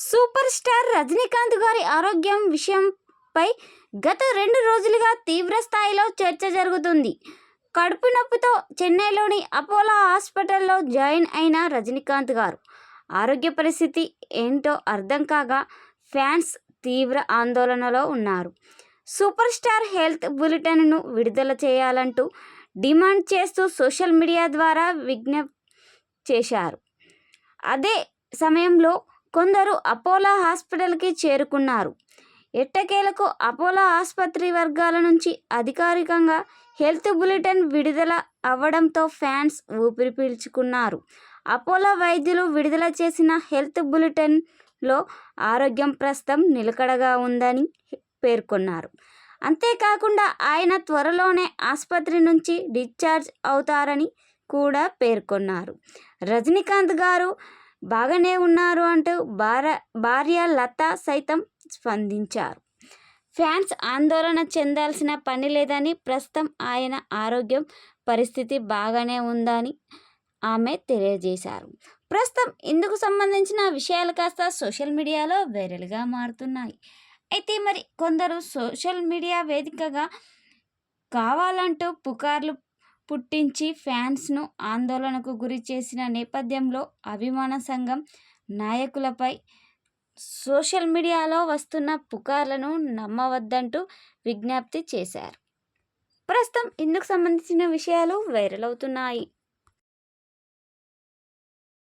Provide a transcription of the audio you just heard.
Super star Rajinikanth గారి ఆరోగ్యం విషయంపై గత రెండు రోజులుగా తీవ్ర స్థాయిలో చర్చ జరుగుతుంది. కడుపు నొప్పితో చెన్నైలోని అపోలో హాస్పిటల్లో జాయిన్ అయిన రజనీకాంత్ గారు ఆరోగ్య పరిస్థితి ఏంటో అర్థం కాగా ఫ్యాన్స్ తీవ్ర ఆందోళనలో ఉన్నారు. సూపర్ స్టార్ హెల్త్ బులెటిన్ను విడుదల చేయాలంటూ డిమాండ్ చేస్తూ సోషల్ మీడియా ద్వారా విజ్ఞప్తి చేశారు. అదే సమయంలో కొందరు అపోలో హాస్పిటల్కి చేరుకున్నారు. ఎట్టకేలకు అపోలో ఆసుపత్రి వర్గాల నుంచి అధికారికంగా హెల్త్ బులెటిన్ విడుదల అవ్వడంతో ఫ్యాన్స్ ఊపిరి పీల్చుకున్నారు. అపోలో వైద్యులు విడుదల చేసిన హెల్త్ బులెటిన్లో ఆరోగ్యం ప్రస్తుతం నిలకడగా ఉందని పేర్కొన్నారు. అంతేకాకుండా ఆయన త్వరలోనే ఆసుపత్రి నుంచి డిశ్చార్జ్ అవుతారని కూడా పేర్కొన్నారు. రజనీకాంత్ గారు బాగానే ఉన్నారు అంటూ భార్య భార్య లత సైతం స్పందించారు. ఫ్యాన్స్ ఆందోళన చెందాల్సిన పని లేదని ప్రస్తుతం ఆయన ఆరోగ్యం పరిస్థితి బాగానే ఉందని ఆమె తెలియజేశారు. ప్రస్తుతం ఇందుకు సంబంధించిన విషయాలు కాస్త సోషల్ మీడియాలో వైరల్గా మారుతున్నాయి. అయితే మరి కొందరు సోషల్ మీడియా వేదికగా కావాలంటూ పుకార్లు పుట్టించి ఫ్యాన్స్ను ఆందోళనకు గురి చేసిన నేపథ్యంలో అభిమాన సంఘం నాయకులపై సోషల్ మీడియాలో వస్తున్న పుకార్లను నమ్మవద్దంటూ విజ్ఞప్తి చేశారు. ప్రస్తుతం ఇందుకు సంబంధించిన విషయాలు వైరల్ అవుతున్నాయి.